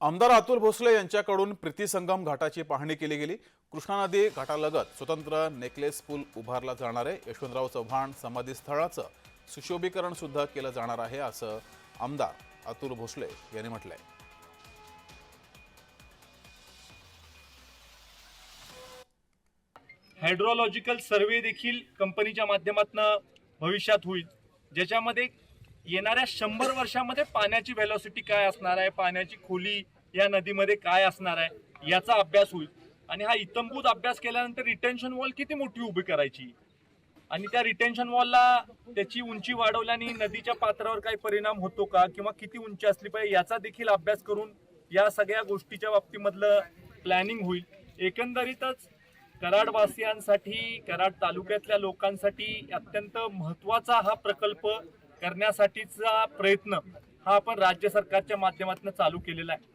आमदार अतुल भोसले यांच्याकडून प्रीती संगम घाटाची पाहणी केली गेली. कृष्णा नदी घाटालगत स्वतंत्र नेकलेस पूल उभारला जाणार आहे. यशवंतराव चव्हाण समाधी स्थळाचं सुशोभीकरण सुद्धा केलं जाणार आहे असं आमदार अतुल भोसले यांनी म्हटलंय. हायड्रोलॉजिकल सर्वे देखील कंपनीच्या माध्यमातून भविष्यात होईल ज्याच्यामध्ये येणाऱ्या शंभर वर्षामध्ये पाण्याची व्हेलॉसिटी काय असणार आहे? पाण्याची खोली या नदीमध्ये काय असणार आहे? याचा अभ्यास होईल. आणि हा इतंभूत अभ्यास केल्यानंतर रिटेन्शन वॉल किती मोठी उभी करायची? आणि त्या रिटेन्शन वॉलला त्याची उंची वाढवल्याने नदीच्या पात्रावर काही परिणाम होतो का? किंवा किती उंची असली पाहिजे? याचा देखील अभ्यास करून या सगळ्या गोष्टीच्या बाबतीमधलं प्लॅनिंग होईल. एकंदरीतच कराडवासियांसाठी कराड तालुक्यातल्या लोकांसाठी अत्यंत महत्त्वाचा हा प्रकल्प करण्यासाठीचा प्रयत्न हा आपण राज्य सरकारच्या माध्यमातून चालू केलेला आहे.